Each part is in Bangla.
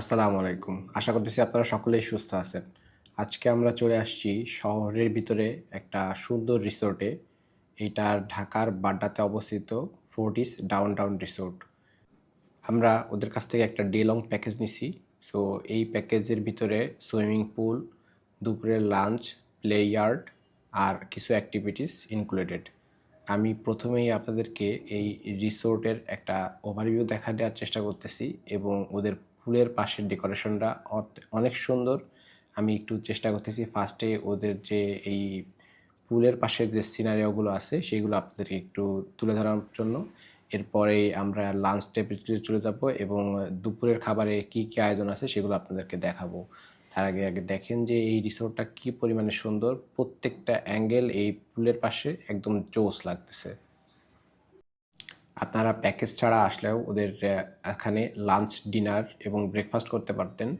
আসসালামু আলাইকুম। আশা করতেছি আপনারা সকলেই সুস্থ আছেন। আজকে আমরা চলে আসছি শহরের ভিতরে একটা সুন্দর রিসোর্টে। এটার ঢাকার বাড্ডাতে অবস্থিত ফোর্টিস ডাউন টাউন রিসোর্ট। আমরা ওদের কাছ থেকে একটা ডে লং প্যাকেজ নিছি। সো, এই প্যাকেজের ভিতরে সুইমিং পুল, দুপুরের লাঞ্চ, প্লে ইয়ার্ড আর কিছু অ্যাক্টিভিটিস ইনক্লুডেড। আমি প্রথমেই আপনাদেরকে এই রিসোর্টের একটা ওভারভিউ দেখা দেওয়ার চেষ্টা করতেছি এবং ওদের পুলের পাশের ডেকোরেশনটা অনেক সুন্দর। আমি একটু চেষ্টা করতেছি ফার্স্টে ওদের যে এই পুলের পাশের যে সিনারিওগুলো আছে, সেগুলো আপনাদেরকে একটু তুলে ধরার জন্য। এরপরে আমরা লাঞ্চ টেবিলে চলে যাব এবং দুপুরের খাবারে কি কি আয়োজন আছে সেগুলো আপনাদেরকে দেখাবো। তার আগে আগে দেখেন যে এই রিসোর্টটা কি পরিমাণে সুন্দর। প্রত্যেকটা অ্যাঙ্গেল এই পুলের পাশে একদম জোস লাগতেছে। আপনারা প্যাকেজ ছাড়া আসলেও ওদের এখানে লাঞ্চ ডিনার এবং ব্রেকফাস্ট করতে পারতেন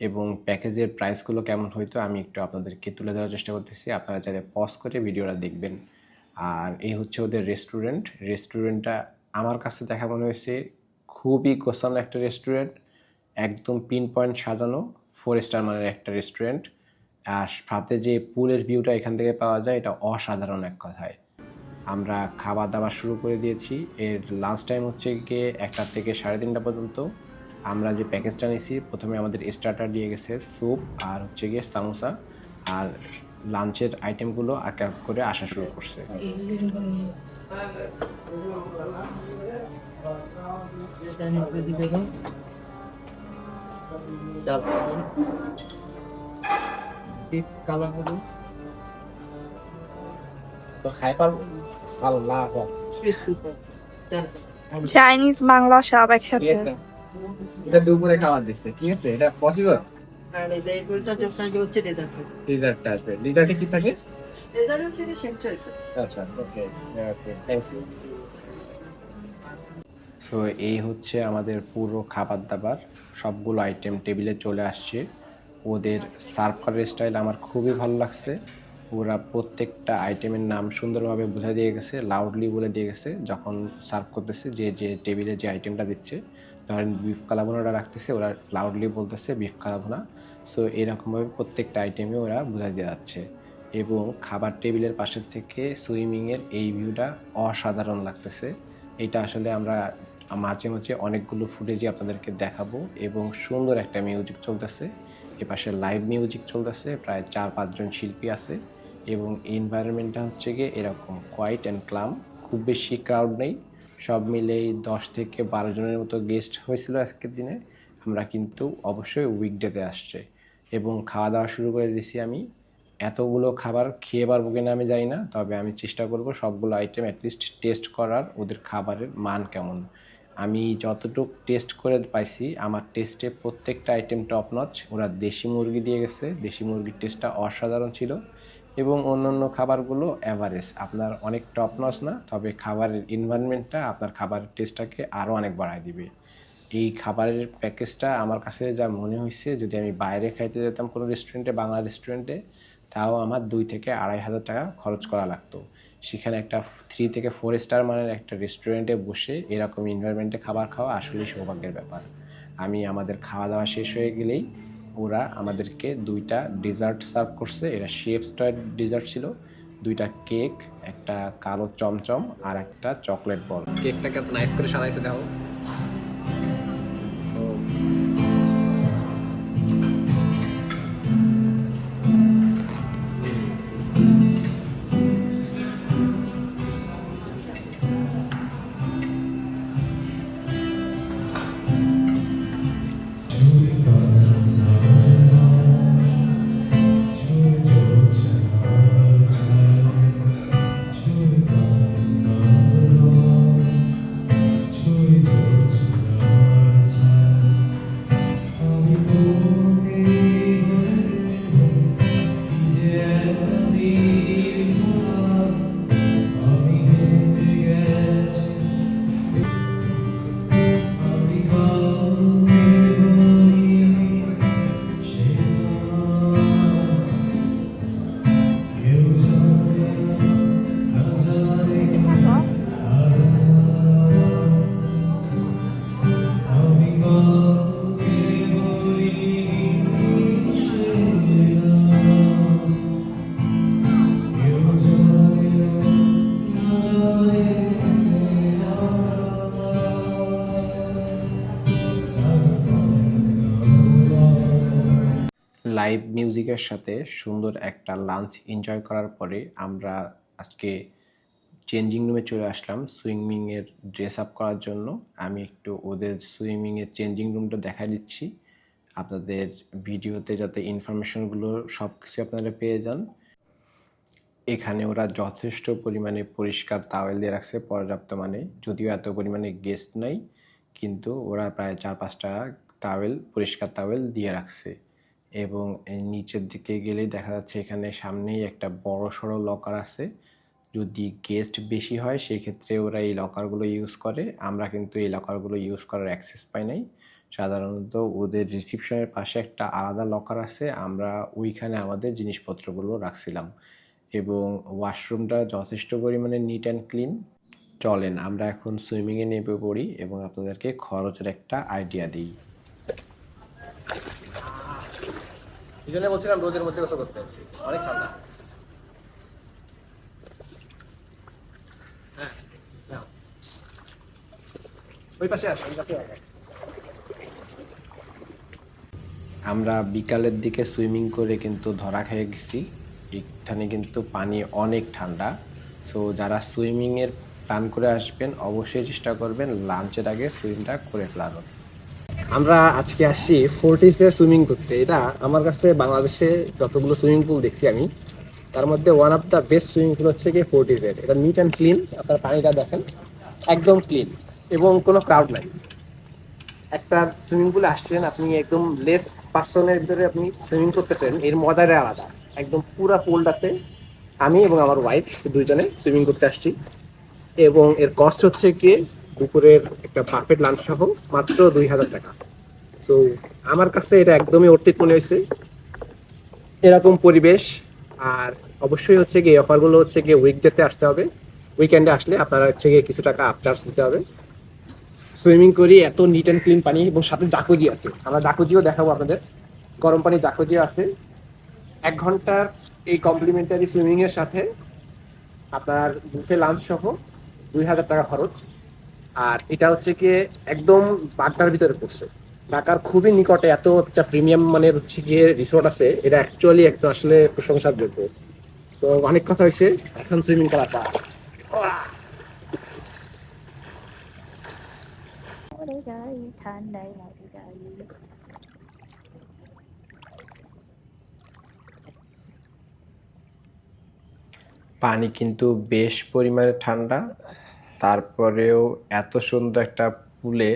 এবং প্যাকেজের প্রাইসগুলো কেমন হইতো আমি একটু আপনাদেরকে তুলে ধরার চেষ্টা করতেছি। আপনারা চাইলে পজ করে ভিডিওটা দেখবেন। আর এই হচ্ছে ওদের রেস্টুরেন্ট রেস্টুরেন্টটা আমার কাছে দেখা মনে হয়েছে খুবই গোছানো একটা রেস্টুরেন্ট একদম পিন পয়েন্ট সাজানো ফোর স্টার মানের একটা রেস্টুরেন্ট আর সাথে যে পুলের ভিউটা এখান থেকে পাওয়া যায়, এটা অসাধারণ এক কথায়। আমরা খাবার দাবার শুরু করে দিয়েছি। এর লাঞ্চ টাইম হচ্ছে গিয়ে একটা থেকে সাড়ে তিনটা পর্যন্ত আমরা যে প্যাকেজটা নিয়েছি, প্রথমে আমাদের স্টার্টার দিয়ে গেছে স্যুপ আর হচ্ছে গিয়ে সামোসা আর লাঞ্চের আইটেমগুলো এক এক করে আসা শুরু করছে। পনির চাইনিজ বাংলা সব একসাথে। এটা দুপুরে দিচ্ছে ঠিক আছে? এটা পসিবল আর ডেজার্ট হচ্ছে জাস্ট আগে হচ্ছে ডেজার্ট ডিজার্টটা আসবে। ডিজার্টে কি থাকে? ডেজার্ট হচ্ছে যে শেফ চয়েস আচ্ছা okay okay thank you so এই হচ্ছে আমাদের পুরো খাবার দাবার সবগুলো আইটেম টেবিলে চলে আসছে। ওদের সার্ভ করার স্টাইল আমার খুবই ভালো লাগছে। ওরা প্রত্যেকটা আইটেমের নাম সুন্দরভাবে বোঝা দিয়ে গেছে লাউডলি বলে দিয়ে গেছে, যখন সার্ভ করতেছে, যে যে টেবিলে যে আইটেমটা দিচ্ছে, ধরেন বিফ কালাভুনাটা রাখতেছে, ওরা লাউডলি বলতেছে বিফ কালাভুনা সো এরকমভাবে প্রত্যেকটা আইটেমে ওরা বোঝা দিয়ে যাচ্ছে। এবং খাবার টেবিলের পাশের থেকে সুইমিংয়ের এই ভিউটা অসাধারণ লাগতেছে। এটা আসলে আমরা মাঝে মাঝে অনেকগুলো ফুটেজই আপনাদেরকে দেখাবো এবং সুন্দর একটা মিউজিক চলতেছে। এপাশে লাইভ মিউজিক চলতেছে, প্রায় চার পাঁচজন শিল্পী আছে। এবং এনভায়রনমেন্টটা হচ্ছে গিয়ে এরকম কোয়াইট অ্যান্ড ক্লাম খুব বেশি ক্রাউড নেই। সব মিলেই দশ থেকে বারো জনের মতো গেস্ট হয়েছিল আজকের দিনে। আমরা কিন্তু অবশ্যই উইকডেতে আসছে। এবং খাওয়া দাওয়া শুরু করে দিয়েছি আমি। এতগুলো খাবার খেয়ে পারব কিনা আমি জানি না। তবে আমি চেষ্টা করব সবগুলো আইটেম অ্যাটলিস্ট টেস্ট করার, ওদের খাবারের মান কেমন। আমি যতটুকু টেস্ট করে পাইছি, আমার টেস্টে প্রত্যেকটা আইটেম টপ নচ ওরা দেশি মুরগি দিয়ে গেছে। দেশি মুরগির টেস্টটা অসাধারণ ছিল। এবং অন্যান্য খাবারগুলো অ্যাভারেজ আপনার অনেক টপ নস না, তবে খাবারের এনভায়রনমেন্টটা আপনার খাবারের টেস্টটাকে আরও অনেক বাড়ায় দিবে। এই খাবারের প্যাকেজটা আমার কাছে যা মনে হয়েছে যদি আমি বাইরে খাইতে যেতাম কোনো রেস্টুরেন্টে বাংলা রেস্টুরেন্টে তাও আমার দুই থেকে আড়াই হাজার টাকা খরচ করা লাগতো। সেখানে একটা থ্রি থেকে ফোর স্টার মানের একটা রেস্টুরেন্টে বসে এরকম এনভায়রনমেন্টে খাবার খাওয়া আসলেই সৌভাগ্যের ব্যাপার। আমি আমাদের খাওয়া দাওয়া শেষ হয়ে গেলেই ওরা আমাদেরকে দুইটা ডেজার্ট সার্ভ করছে। এটা শেপ স্টার ডেজার্ট ছিল। দুইটা কেক একটা কালো চমচম আর একটা চকলেট বল কেকটাকে এত নাইস করে সাজাইছে, দেখো। লাইভ মিউজিকের সাথে সুন্দর একটা লাঞ্চ এনজয় করার পরে আমরা আজকে চেঞ্জিং রুমে চলে আসলাম সুইমিংয়ের ড্রেস আপ করার জন্য। আমি একটু ওদের সুইমিংয়ের চেঞ্জিং রুমটা দেখাই দিচ্ছি। আপনাদের ভিডিওতে যাতে ইনফরমেশনগুলো সব কিছু আপনারা পেয়ে যান। এখানে ওরা যথেষ্ট পরিমাণে পরিষ্কার তাওয়েল দিয়ে রাখছে পর্যাপ্ত মানে। যদিও এত পরিমাণে গেস্ট নাই, কিন্তু ওরা প্রায় চার পাঁচটা তাওয়েল পরিষ্কার তাওয়েল দিয়ে রাখছে। এবং নিচের দিকে গেলেই দেখা যাচ্ছে এখানে সামনেই একটা বড় সড়ো লকার আছে। যদি গেস্ট বেশি হয় সেই ক্ষেত্রে ওরা এই লকারগুলো ইউজ করে। আমরা কিন্তু এই লকারগুলো ইউজ করার অ্যাক্সেস পাই নাই। সাধারণত ওদের রিসিপশনের পাশে একটা আলাদা লকার আছে। আমরা ওইখানে আমাদের জিনিসপত্রগুলো রাখছিলাম। এবং ওয়াশরুমটা যথেষ্ট পরিমাণে নিট অ্যান্ড ক্লিন চলেন, আমরা এখন সুইমিংয়ে নেমে পড়ি এবং আপনাদেরকে খরচের একটা আইডিয়া দিই। এই জন্য বলছিলাম রোদের মধ্যে গোসল করতে। অনেক ঠান্ডা। ওই পাশে আমরা বিকালের দিকে সুইমিং করে কিন্তু ধরা খেয়ে গেছি। এখানে কিন্তু পানি অনেক ঠান্ডা। সো যারা সুইমিংয়ের প্ল্যান করে আসবেন, অবশ্যই চেষ্টা করবেন, লাঞ্চের আগে সুইমিংটা করে ফেলানোর আমরা আজকে আসছি ফোর্টিসে সুইমিং করতে। এটা আমার কাছে বাংলাদেশে যতগুলো সুইমিং পুল দেখছি আমি, তার মধ্যে one of the best swimming pool হচ্ছে কি ফোর্টিসের এটা নিট অ্যান্ড ক্লিন আপনার পানিটা দেখেন, একদম ক্লিন এবং কোনো ক্রাউড নাই। একটা সুইমিং পুলে আসছেন, আপনি একদম লেস পার্সনের ভিতরে আপনি সুইমিং করতেছেন, এর মজাটাই আলাদা। একদম পুরা পুলটাতে আমি এবং আমার ওয়াইফ দুজনে সুইমিং করতে আসছি। এবং এর কস্ট হচ্ছে কি দুপুরের একটা পারফেক্ট লাঞ্চ সহ মাত্র দুই হাজার টাকা। তো আমার কাছে এটা একদমই অর্থিত মনে হয়েছে। এরকম পরিবেশ, আর অবশ্যই হচ্ছে গিয়ে অফারগুলো হচ্ছে গিয়ে উইকডেতে আসতে হবে। উইকেন্ডে আসলে আপনারা হচ্ছে গিয়ে কিছু টাকা আপচার্জ দিতে হবে। সুইমিং করি, এত নিট অ্যান্ড ক্লিন পানি এবং সাথে জাকুজি আছে। আমরা জাকুজিও দেখাবো আপনাদের। গরম পানি জাকুজিও আছে। এক ঘণ্টার এই কমপ্লিমেন্টারি সুইমিংয়ের সাথে আপনার বুফে লাঞ্চ সহ দুই হাজার টাকা খরচ। আর এটা হচ্ছে কি একদম বাগদার ভিতরে পড়ছে। ঢাকার খুবই নিকটে এত একটা প্রিমিয়াম মানের হচ্ছে গিয়ে রিসোর্ট আছে, এটা অ্যাকচুয়ালি একটু আসলে প্রশংসার যোগ্য তো অনেক কথা হয়েছে, এখন সুইমিং করাটা। পানি কিন্তু বেশ পরিমাণে ঠান্ডা। তারপরেও এত সুন্দর একটা পুলে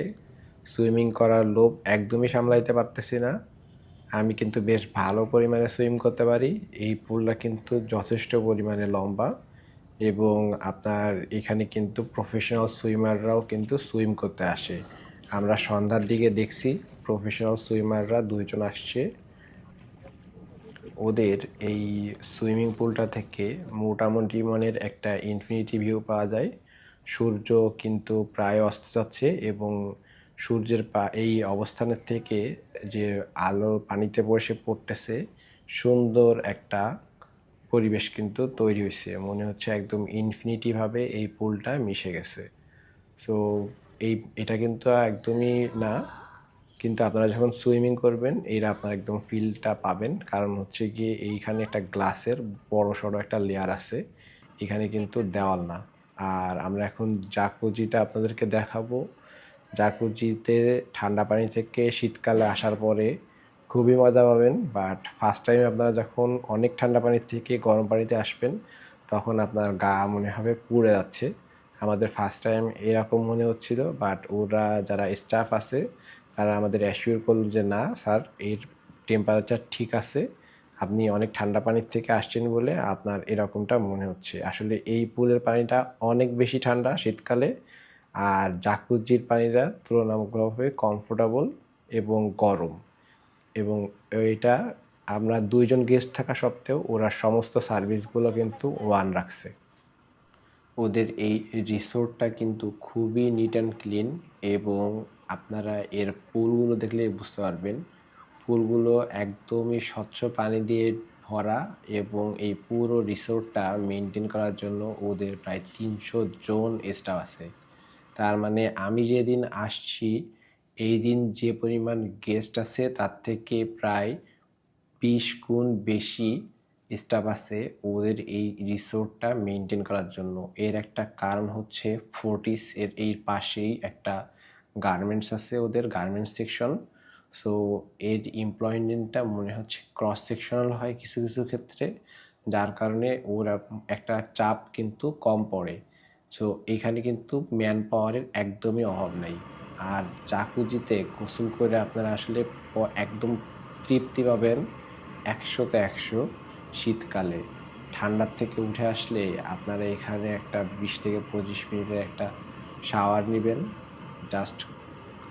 সুইমিং করার লোভ একদমই সামলাইতে পারতেছি না। আমি কিন্তু বেশ ভালো পরিমাণে সুইম করতে পারি। এই পুলটা কিন্তু যথেষ্ট পরিমাণে লম্বা এবং আপনার এখানে কিন্তু প্রফেশনাল সুইমাররাও কিন্তু সুইম করতে আসে। আমরা সন্ধ্যার দিকে দেখছি প্রফেশনাল সুইমাররা দুইজন আসছে। ওদের এই সুইমিং পুলটা থেকে মোটামুটি মানের একটা ইনফিনিটি ভিউ পাওয়া যায়। সূর্য কিন্তু প্রায় অস্ত যাচ্ছে এবং সূর্যের পা, এই অবস্থানের থেকে যে আলো পানিতে বসে পড়তেছে, সুন্দর একটা পরিবেশ কিন্তু তৈরি হয়েছে। মনে হচ্ছে একদম ইনফিনিটিভাবে এই পুলটা মিশে গেছে। সো এই, এটা কিন্তু একদমই না। কিন্তু আপনারা যখন সুইমিং করবেন, এরা আপনারা একদম ফিলটা পাবেন। কারণ হচ্ছে গিয়ে এইখানে একটা গ্লাসের বড় সড়ো একটা লেয়ার আছে। এখানে কিন্তু দেওয়াল না। আর আমরা এখন জাকুজিটা আপনাদেরকে দেখাবো। জাকুজিতে ঠান্ডা পানি থেকে শীতকালে আসার পরে খুবই মজা পাবেন বাট ফার্স্ট টাইম আপনারা যখন অনেক ঠান্ডা পানি থেকে গরম পানিতে আসবেন, তখন আপনার গা মনে হবে পুড়ে যাচ্ছে। আমাদের ফার্স্ট টাইম এরকম মনে হচ্ছিল বাট ওরা যারা স্টাফ আছে, তারা আমাদের অ্যাসিওর করল যে, না স্যার এর টেম্পারেচার ঠিক আছে। আপনি অনেক ঠান্ডা পানির থেকে আসছেন বলে আপনার এরকমটা মনে হচ্ছে। আসলে এই পুলের পানিটা অনেক বেশি ঠান্ডা শীতকালে আর জাকুজির পানিটা তুলনামূলকভাবে কমফোর্টেবল এবং গরম। এবং এটা আমরা দুইজন গেস্ট থাকা সত্ত্বেও ওরা সমস্ত সার্ভিসগুলো কিন্তু ওয়ান রাখছে। ওদের এই রিসোর্টটা কিন্তু খুবই নিট অ্যান্ড ক্লিন এবং আপনারা এর পুলগুলো দেখলেই বুঝতে পারবেন। পুলগুলো একদমই স্বচ্ছ পানি দিয়ে ভরা এবং এই পুরো রিসোর্টটা মেনটেন করার জন্য ওদের প্রায় তিনশো জন স্টাফ আছে। তার মানে আমি যেদিন আসছি, এই দিন যে পরিমাণ গেস্ট আছে, তার থেকে প্রায় বিশ গুণ বেশি স্টাফ আছে ওদের এই রিসোর্টটা মেনটেন করার জন্য। এর একটা কারণ হচ্ছে ফোর্টিস এর এই পাশেই একটা গার্মেন্টস আছে ওদের গার্মেন্টস সেকশন সো এর এমপ্লয়মেন্টটা মনে হচ্ছে ক্রস সেকশনাল হয় কিছু কিছু ক্ষেত্রে। যার কারণে ওর একটা চাপ কিন্তু কম পড়ে। সো এখানে কিন্তু ম্যান পাওয়ারের একদমই অভাব নাই। আর চাকুজিতে গোসল করে আপনারা আসলে একদম তৃপ্তি পাবেন একশোতে একশো শীতকালে। ঠান্ডার থেকে উঠে আসলে আপনারা এখানে একটা বিশ থেকে পঁচিশ মিনিটের একটা শাওয়ার নেবেন। জাস্ট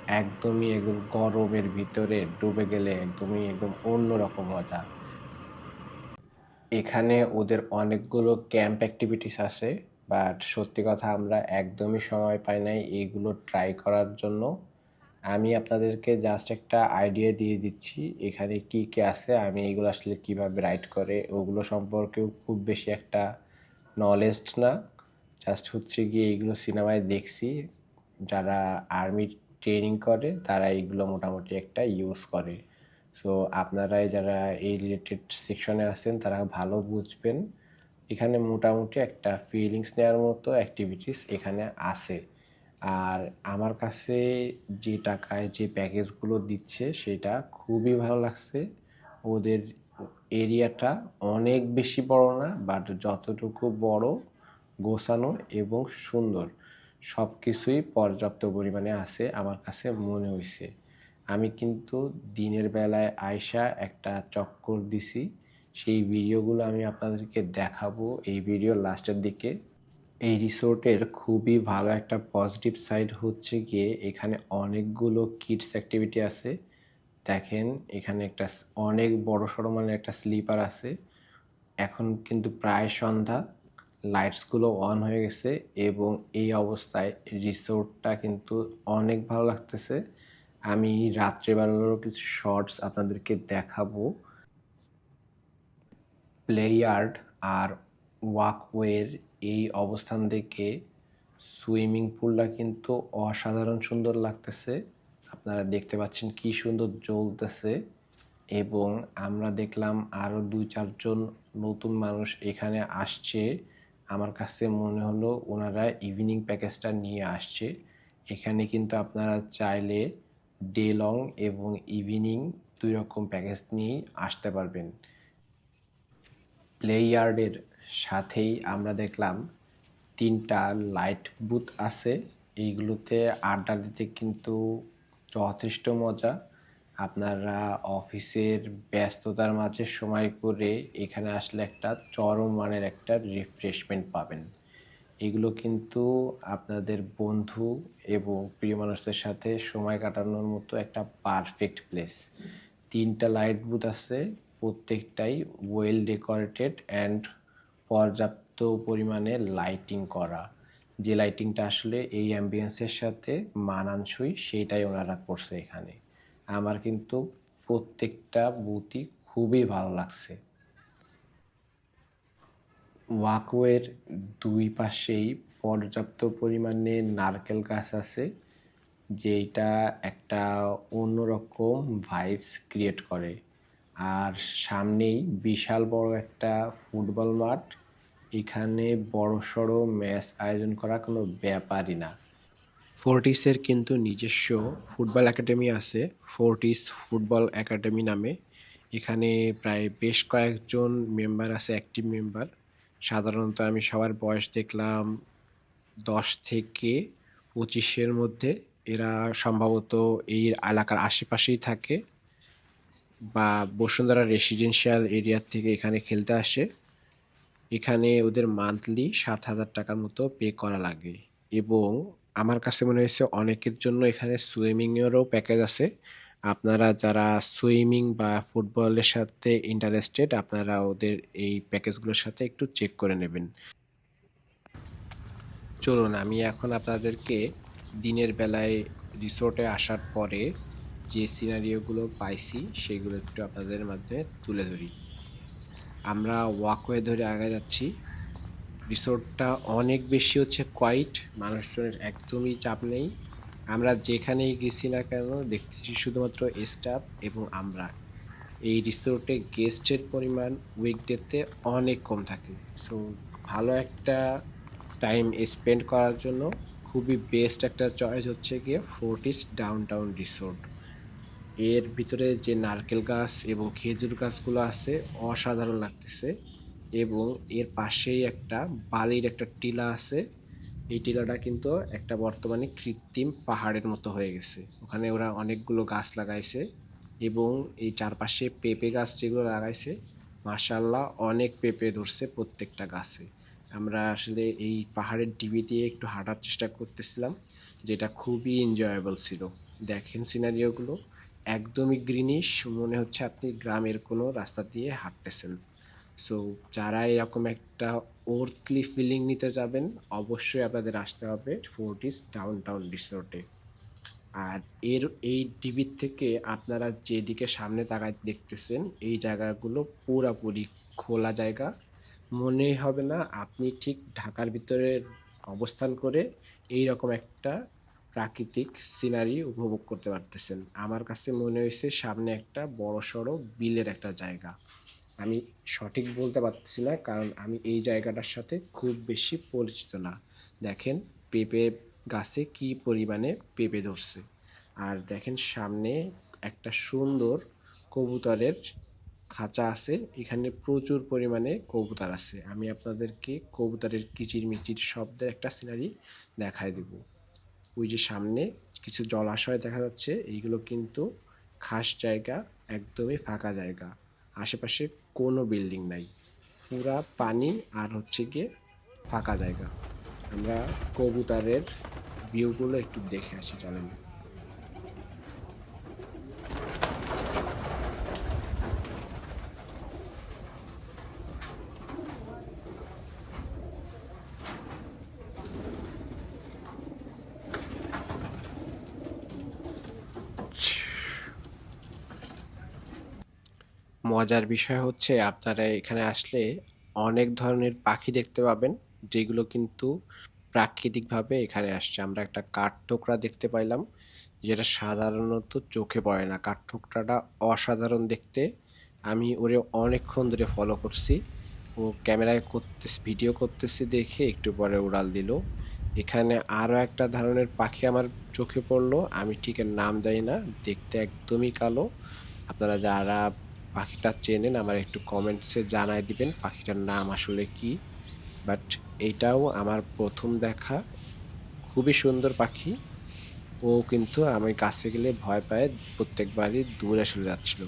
একদমই একদম গরমের ভিতরে ডুবে গেলে একদমই একদম অন্যরকম মজা। এখানে ওদের অনেকগুলো ক্যাম্প অ্যাক্টিভিটিস আছে বাট সত্যি কথা আমরা একদমই সময় পাই নাই এইগুলো ট্রাই করার জন্য। আমি আপনাদেরকে জাস্ট একটা আইডিয়া দিয়ে দিচ্ছি, এখানে কি কি আছে, আমি এগুলো আসলে কীভাবে রাইড করে, ওগুলো সম্পর্কেও খুব বেশি একটা নলেজ না। জাস্ট হচ্ছে গিয়ে এইগুলো সিনেমায় দেখছি, যারা আর্মি ট্রেনিং করে, তারা এইগুলো মোটামুটি একটা ইউজ করে। সো আপনারাই যারা এই রিলেটেড সেকশনে আছেন, তারা ভালো বুঝবেন। এখানে মোটামুটি একটা ফিলিংস নেওয়ার মতো অ্যাক্টিভিটিস এখানে আছে। আর আমার কাছে যে টাকায় যে প্যাকেজগুলো দিচ্ছে, সেটা খুবই ভালো লাগছে। ওদের এরিয়াটা অনেক বেশি বড় না বাট যতটুকু বড়, গোছানো এবং সুন্দর। সব কিছুই পর্যাপ্ত পরিমাণে আছে আমার কাছে মনে হয়েছে আমি কিন্তু দিনের বেলায় আয়সা একটা চক্কর দিছি। সেই ভিডিওগুলো আমি আপনাদেরকে দেখাবো। এই ভিডিও লাস্টের দিকে। এই রিসোর্টের খুবই ভালো একটা পজিটিভ সাইড হচ্ছে গিয়ে এখানে অনেকগুলো কিডস অ্যাক্টিভিটি আছে। দেখেন, এখানে একটা অনেক বড় সড়ো মানে একটা স্লিপার আছে। এখন কিন্তু প্রায় সন্ধ্যা। লাইটসগুলো অন হয়ে গেছে এবং এই অবস্থায় রিসোর্টটা কিন্তু অনেক ভালো লাগতেছে। আমি রাত্রেবেলারও কিছু শর্টস আপনাদেরকে দেখাবো। প্লেয়ার্ড আর ওয়াকওয়ের এই অবস্থান থেকে সুইমিং পুলটা কিন্তু অসাধারণ সুন্দর লাগতেছে। আপনারা দেখতে পাচ্ছেন কি সুন্দর জ্বলতেছে এবং আমরা দেখলাম আরও দুই চারজন নতুন মানুষ এখানে আসছে। আমার কাছে মনে হলো ওনারা ইভিনিং প্যাকেজটা নিয়ে আসছে। এখানে কিন্তু আপনারা চাইলে ডে লং এবং ইভিনিং দুই রকম প্যাকেজ নিয়েই আসতে পারবেন। প্লে ইয়ার্ডের সাথেই আমরা দেখলাম তিনটা লাইট বুথ আছে। এইগুলোতে আড্ডা দিতে কিন্তু যথেষ্ট মজা। আপনারা অফিসের ব্যস্ততার মাঝে সময় করে এখানে আসলে একটা চরম মানের একটা রিফ্রেশমেন্ট পাবেন। এগুলো কিন্তু আপনাদের বন্ধু এবং প্রিয় মানুষদের সাথে সময় কাটানোর মতো একটা পারফেক্ট প্লেস তিনটা লাইট বুথ আছে, প্রত্যেকটাই ওয়েল ডেকোরেটেড অ্যান্ড পর্যাপ্ত পরিমাণে লাইটিং করা। যে লাইটিংটা আসলে এই অ্যাম্বিয়েন্সের সাথে মানানসই, সেইটাই ওনারা করছে এখানে। আমার কিন্তু প্রত্যেকটা বুথই খুবই ভালো লাগছে। ওয়াকওয়ের দুই পাশেই পর্যাপ্ত পরিমাণে নারকেল গাছ আছে যেটা একটা অন্যরকম ভাইবস ক্রিয়েট করে। আর সামনেই বিশাল বড় একটা ফুটবল মাঠ, এখানে বড় সড়ো ম্যাচ আয়োজন করা কোনো ব্যাপারই না। ফোর্টিসের কিন্তু নিজস্ব ফুটবল একাডেমি আছে। ফোর্টিস ফুটবল একাডেমি নামে। এখানে প্রায় বেশ কয়েকজন মেম্বার আছে অ্যাক্টিভ মেম্বার। সাধারণত আমি সবার বয়স দেখলাম দশ থেকে পঁচিশের মধ্যে। এরা সম্ভবত এই এলাকার আশেপাশেই থাকে বা বসুন্ধরা রেসিডেন্সিয়াল এরিয়ার থেকে এখানে খেলতে আসে। এখানে ওদের মান্থলি সাত হাজার টাকার মতো পে করা লাগে এবং আমার কাছে মনে হয়েছে অনেকের জন্য এখানে সুইমিংয়েরও প্যাকেজ আছে। আপনারা যারা সুইমিং বা ফুটবলের সাথে ইন্টারেস্টেড আপনারা ওদের এই প্যাকেজগুলোর সাথে একটু চেক করে নেবেন। চলুন, আমি এখন আপনাদেরকে দিনের বেলায় রিসোর্টে আসার পরে যে সিনারিওগুলো পাইছি, সেগুলো একটু আপনাদের মাধ্যমে তুলে ধরি। আমরা ওয়াকওয়ে ধরে আগে যাচ্ছি। রিসোর্টটা অনেক বেশি হচ্ছে কোয়াইট মানুষজনের একদমই চাপ নেই। আমরা যেখানেই গেছি না কেন, দেখতেছি শুধুমাত্র স্টাফ এবং আমরা। এই রিসোর্টে গেস্টের পরিমাণ উইকডেতে অনেক কম থাকে। সো ভালো একটা টাইম স্পেন্ড করার জন্য খুবই বেস্ট একটা চয়েস হচ্ছে গিয়ে ফোর্টিস ডাউন টাউন রিসোর্ট এর ভিতরে যে নারকেল গাছ এবং খেজুর গাছগুলো আছে, অসাধারণ লাগতেছে। এবং এর পাশেই একটা বালির একটা টিলা আছে। এই টিলাটা কিন্তু একটা বর্তমানে কৃত্রিম পাহাড়ের মতো হয়ে গেছে। ওখানে ওরা অনেকগুলো গাছ লাগাইছে এবং এই চারপাশে পেঁপে গাছ যেগুলো লাগাইছে মাশাল্লাহ অনেক পেঁপে ধরছে প্রত্যেকটা গাছে। আমরা আসলে এই পাহাড়ের ডিবি দিয়ে একটু হাঁটার চেষ্টা করতেছিলাম, যেটা খুবই এনজয়েবল ছিল। দেখেন সিনারিওগুলো একদমই গ্রিনিশ মনে হচ্ছে আপনি গ্রামের কোনো রাস্তা দিয়ে হাঁটতেছেন। সো যারা এরকম একটা ওর্থলি ফিলিং নিতে যাবেন, অবশ্যই আপনাদের আসতে হবে ফোর্টিস ডাউন টাউন রিসোর্টে আর এর, এই ডিবির থেকে আপনারা যেদিকে সামনে তাকায় দেখতেছেন, এই জায়গাগুলো পুরাপুরি খোলা জায়গা। মনে হবে না আপনি ঠিক ঢাকার ভিতরে অবস্থান করে এই রকম একটা প্রাকৃতিক সিনারি উপভোগ করতে পারতেছেন। আমার কাছে মনে হয়েছে সামনে একটা বড় সড়ো বিলের একটা জায়গা। আমি সঠিক বলতে পারতেছি না, কারণ আমি এই জায়গাটার সাথে খুব বেশি পরিচিত না। দেখেন পেঁপে গাছে কি পরিমাণে পেঁপে ধরছে। আর দেখেন সামনে একটা সুন্দর কবুতরের খাঁচা আছে, এখানে প্রচুর পরিমাণে কবুতর আছে। আমি আপনাদেরকে কবুতরের কিচির মিচির শব্দের একটা সিনারি দেখায় দেব। ওই যে সামনে কিছু জলাশয় দেখা যাচ্ছে, এইগুলো কিন্তু খাস জায়গা, একদমই ফাঁকা জায়গা। আশেপাশে কোনো বিল্ডিং নাই। পুরা পানি আর হচ্ছে গিয়ে ফাঁকা জায়গা। আমরা কবুতারের ভিউগুলো একটু দেখে আসি, চলেন। মজার বিষয় হচ্ছে আপনারা এখানে আসলে অনেক ধরনের পাখি দেখতে পাবেন, যেগুলো কিন্তু প্রাকৃতিকভাবে এখানে আসছে। আমরা একটা কাঠঠোকরা দেখতে পাইলাম, যেটা সাধারণত চোখে পড়ে না। কাঠঠোকরাটা অসাধারণ দেখতে। আমি ওরে অনেকক্ষণ ধরে ফলো করছি। ও ক্যামেরায় করতে ভিডিও করতেছি দেখে একটু পরে উড়াল দিল। এখানে আরও একটা ধরনের পাখি আমার চোখে পড়ল। আমি ঠিক নাম জানি না, দেখতে একদমই কালো। আপনারা যারা পাখিটা চেনেন, আমার একটু কমেন্টসে জানায় দিবেন পাখিটার নাম আসলে কি। বাট এইটাও আমার প্রথম দেখা। খুবই সুন্দর পাখি। ও কিন্তু আমি কাছে গেলে ভয় পায়, প্রত্যেকবারই দূরে চলে যাচ্ছিল।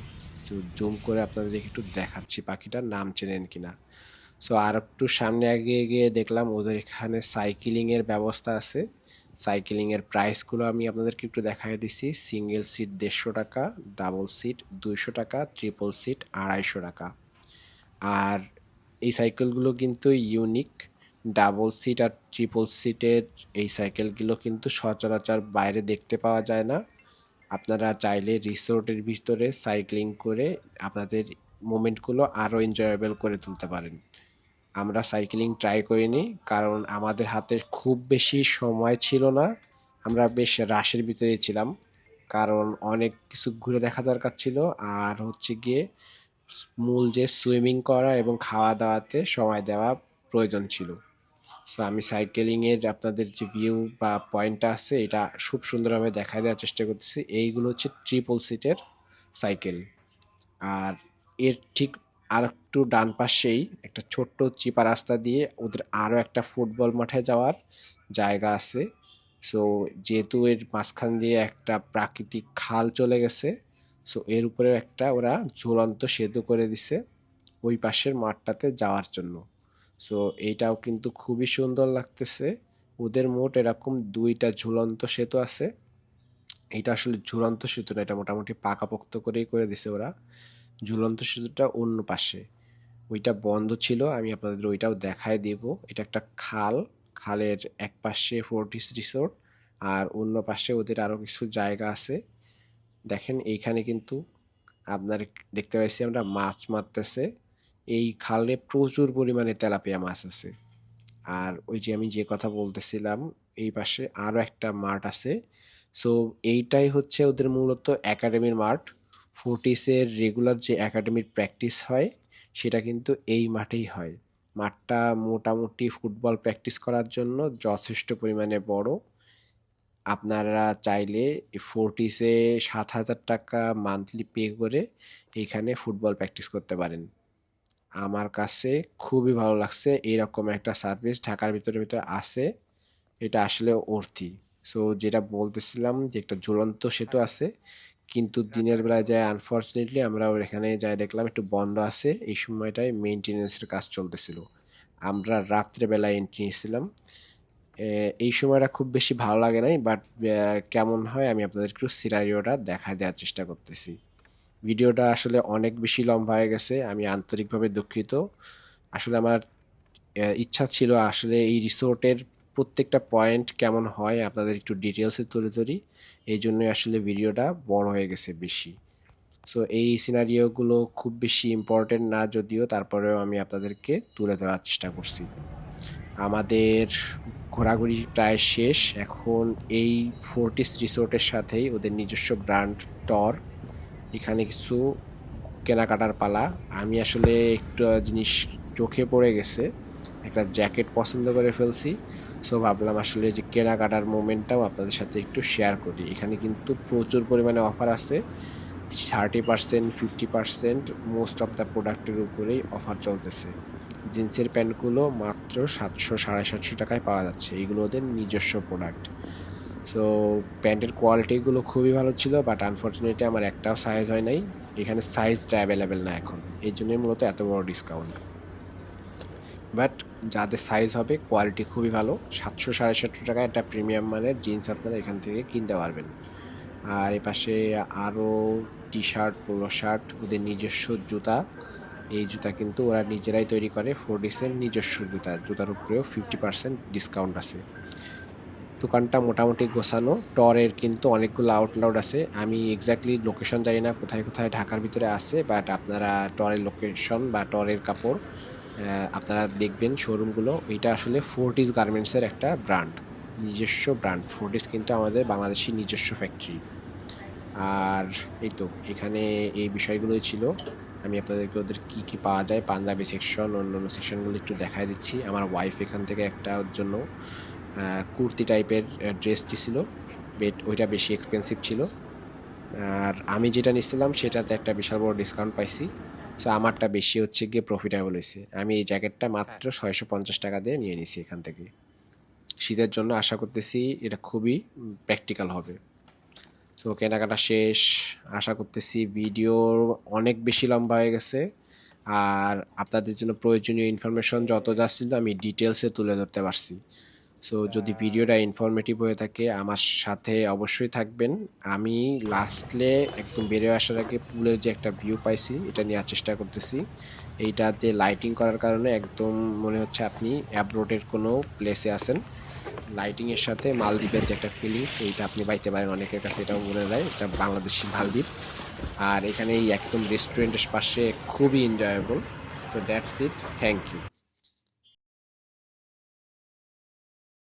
তো জুম করে আপনাদের একটু দেখাচ্ছি পাখিটার নাম চেনেন কিনা। সো আর একটু সামনে এগিয়ে গিয়ে দেখলাম ওদের এখানে সাইকেলিংয়ের ব্যবস্থা আছে। সাইকেলিংয়ের প্রাইসগুলো আমি আপনাদেরকে একটু দেখাই দিচ্ছি। সিঙ্গেল সিট দেড়শো টাকা ডাবল সিট দুইশো টাকা ট্রিপল সিট আড়াইশো টাকা। আর এই সাইকেলগুলো কিন্তু ইউনিক ডাবল সিট আর ট্রিপল সিটের এই সাইকেলগুলো কিন্তু সচরাচর বাইরে দেখতে পাওয়া যায় না। আপনারা চাইলে রিসোর্টের ভিতরে সাইক্লিং করে আপনাদের মোমেন্টগুলো আরও এনজয়েবল করে তুলতে পারেন। আমরা সাইক্লিং ট্রাই করিনি, কারণ আমাদের হাতে খুব বেশি সময় ছিল না। আমরা বেশ রাশের ভিতরে ছিলাম, কারণ অনেক কিছু ঘুরে দেখা দরকার ছিল। আর হচ্ছে গিয়ে মূল যে সুইমিং করা এবং খাওয়া দাওয়াতে সময় দেওয়া প্রয়োজন ছিল। সো আমি সাইকেলিংয়ের আপনাদের যে ভিউ বা পয়েন্টটা আছে, এটা খুব সুন্দরভাবে দেখা দেওয়ার চেষ্টা করতেছি। এইগুলো হচ্ছে ট্রিপল সিটের সাইকেল আর এর ঠিক আর একটু ডান পাশেই একটা ছোট্ট চিপা রাস্তা দিয়ে ওদের আরও একটা ফুটবল মাঠে যাওয়ার জায়গা আছে। সো যেহেতু এর মাঝখান দিয়ে একটা প্রাকৃতিক খাল চলে গেছে সো এর উপরে একটা ওরা ঝুলন্ত সেতু করে দিছে ওই পাশের মাঠটাতে যাওয়ার জন্য। সো এইটাও কিন্তু খুবই সুন্দর লাগতেছে। ওদের মোট এরকম দুইটা ঝুলন্ত সেতু আছে। এটা আসলে ঝুলন্ত সেতু না, এটা মোটামুটি পাকাপোক্ত করেই করে দিছে ওরা। ঝুলন্ত সেতুটা অন্য পাশে। ওইটা বন্ধ ছিল, আমি আপনাদের ওইটাও দেখায় দেব। এটা একটা খাল, খালের এক পাশে ফোর্টিস রিসোর্ট, আর অন্য পাশে ওদের আরও কিছু জায়গা আছে। দেখেন এইখানে কিন্তু আপনার দেখতে পাইছি আমরা মাছ মারতেছে। এই খালে প্রচুর পরিমাণে তেলাপিয়া মাছ আছে। আর ওই যে আমি যে কথা বলতেছিলাম, এই পাশে আরও একটা মাঠ আছে। সো এইটাই হচ্ছে ওদের মূলত একাডেমির মাঠ। ফোর্টিসের রেগুলার যে একাডেমির প্র্যাকটিস হয়, সেটা কিন্তু এই মাঠেই হয়। মাঠটা মোটামুটি ফুটবল প্র্যাকটিস করার জন্য যথেষ্ট পরিমাণে বড়। আপনারা চাইলে ফোর্টিসে সাত হাজার টাকা মান্থলি পে করে এইখানে ফুটবল প্র্যাকটিস করতে পারেন। আমার কাছে খুবই ভালো লাগছে, এরকম একটা সার্ভিস ঢাকার ভিতরে ভিতরে আছে, এটা আসলে অর্থি সো যেটা বলতেছিলাম যে একটা ঝুলন্ত সেতু আছে কিন্তু দিনের বেলায় যায় আনফর্চুনেটলি আমরা এখানে যাই দেখলাম একটু বন্ধ আছে। এই সময়টায় মেনটেনেন্সের কাজ চলতেছিল। আমরা রাত্রেবেলায় এন্ট্রি নিয়েছিলাম। এই সময়টা খুব বেশি ভালো লাগে নাই বাট কেমন হয় আমি আপনাদের একটু সিনারিওটা দেখায় দেওয়ার চেষ্টা করতেছি। ভিডিওটা আসলে অনেক বেশি লম্বা হয়ে গেছে আমি আন্তরিকভাবে দুঃখিত। আসলে আমার ইচ্ছা ছিল আসলে এই রিসোর্টের প্রত্যেকটা পয়েন্ট কেমন হয় আপনাদের একটু ডিটেলসে তুলে ধরি। এই জন্যই আসলে ভিডিওটা বড় হয়ে গেছে বেশি। সো এই সিনারিওগুলো খুব বেশি ইম্পর্টেন্ট না যদিও, তারপরেও আমি আপনাদেরকে তুলে ধরার চেষ্টা করছি। আমাদের ঘোরাঘুরি প্রায় শেষ। এখন এই ফোর্টিস রিসোর্টের সাথেই ওদের নিজস্ব ব্র্যান্ড টর এখানে কিছু কেনাকাটার পালা। আমি আসলে একটু জিনিস চোখে পড়ে গেছে। একটা জ্যাকেট পছন্দ করে ফেলছি। সো ভাবলাম আসলে যে কেনাকাটার মোমেন্টটাও আপনাদের সাথে একটু শেয়ার করি। এখানে কিন্তু প্রচুর পরিমাণে অফার আছে। Thirty percent fifty percent most of the প্রোডাক্টের উপরেই অফার চলতেছে। জিন্সের প্যান্টগুলো মাত্র সাতশো, সাড়ে সাতশো টাকায় পাওয়া যাচ্ছে। এগুলো ওদের নিজস্ব প্রোডাক্ট সো প্যান্টের কোয়ালিটিগুলো খুবই ভালো ছিল বাট আনফর্চুনেটলি আমার একটাও সাইজ হয় নাই। এখানে সাইজটা অ্যাভেলেবেল না এখন। এই জন্যই মূলত এত বড় ডিসকাউন্ট বাট যাদের সাইজ হবে কোয়ালিটি খুবই ভালো। সাতশো, সাড়ে সাতশো টাকা একটা প্রিমিয়াম মানের জিন্স আপনারা এখান থেকে কিনতে পারবেন। আর এ পাশে আরও টি শার্ট পোলো শার্ট ওদের নিজস্ব জুতা। এই জুতা কিন্তু ওরা নিজেরাই তৈরি করে ফোর ডিসের নিজস্ব জুতা। জুতার উপরেও ফিফটি পার্সেন্ট ডিসকাউন্ট আছে। দোকানটা মোটামুটি গোছানো। টরের কিন্তু অনেকগুলো আউটলাউড আছে। আমি এক্স্যাক্টলি লোকেশন জানি না কোথায় কোথায় ঢাকার ভিতরে আছে বাট আপনারা টরের লোকেশন বা টরের কাপড় আপনারা দেখবেন শোরুমগুলো এটা আসলে ফোর্টিস গার্মেন্টসের একটা ব্র্যান্ড নিজস্ব ব্র্যান্ড ফোর্টিস কিন্তু আমাদের বাংলাদেশি নিজস্ব ফ্যাক্টরি আর এই তো, এখানে এই বিষয়গুলোই ছিল। আমি আপনাদেরকে ওদের কী কী পাওয়া যায়, পাঞ্জাবি সেকশন অন্য অন্য সেকশনগুলো একটু দেখাই দিচ্ছি। আমার ওয়াইফ এখান থেকে একটা ওর জন্য কুর্তি টাইপের ড্রেস দিছিল। বেট, ওইটা বেশি এক্সপেন্সিভ ছিল। আর আমি যেটা নিচ্ছিলাম, সেটাতে একটা বিশাল বড় ডিসকাউন্ট পাইছি। সো আমারটা বেশি হচ্ছে গিয়ে প্রফিটেবল হয়েছে। আমি এই জ্যাকেটটা মাত্র ছয়শো পঞ্চাশ টাকা দিয়ে নিয়ে নিছি এখান থেকে। শীতের জন্য আশা করতেছি এটা খুবই প্র্যাকটিক্যাল হবে। সো কেনাকাটা শেষ। আশা করতেছি ভিডিও অনেক বেশি লম্বা হয়ে গেছে। আর আপনাদের জন্য প্রয়োজনীয় ইনফরমেশন যত যা ছিল আমি ডিটেলসে তুলে ধরতে পারছি। সো যদি ভিডিওটা ইনফরমেটিভ হয়ে থাকে, আমার সাথে অবশ্যই থাকবেন। আমি লাস্টলে একদম বেরিয়ে আসার আগে পুলের যে একটা ভিউ পাইছি, এটা নেওয়ার চেষ্টা করতেছি। এইটাতে লাইটিং করার কারণে একদম মনে হচ্ছে আপনি অ্যাব্রোডের কোনো প্লেসে আছেন। লাইটিংয়ের সাথে মালদ্বীপের যে একটা ফিলিংস এইটা আপনি পাইতে পারেন অনেকের কাছে, এটাও মনে হয়। এটা বাংলাদেশি মালদ্বীপ। আর এখানে এই একদম রেস্টুরেন্টের পাশে খুবই enjoyable so that's it thank you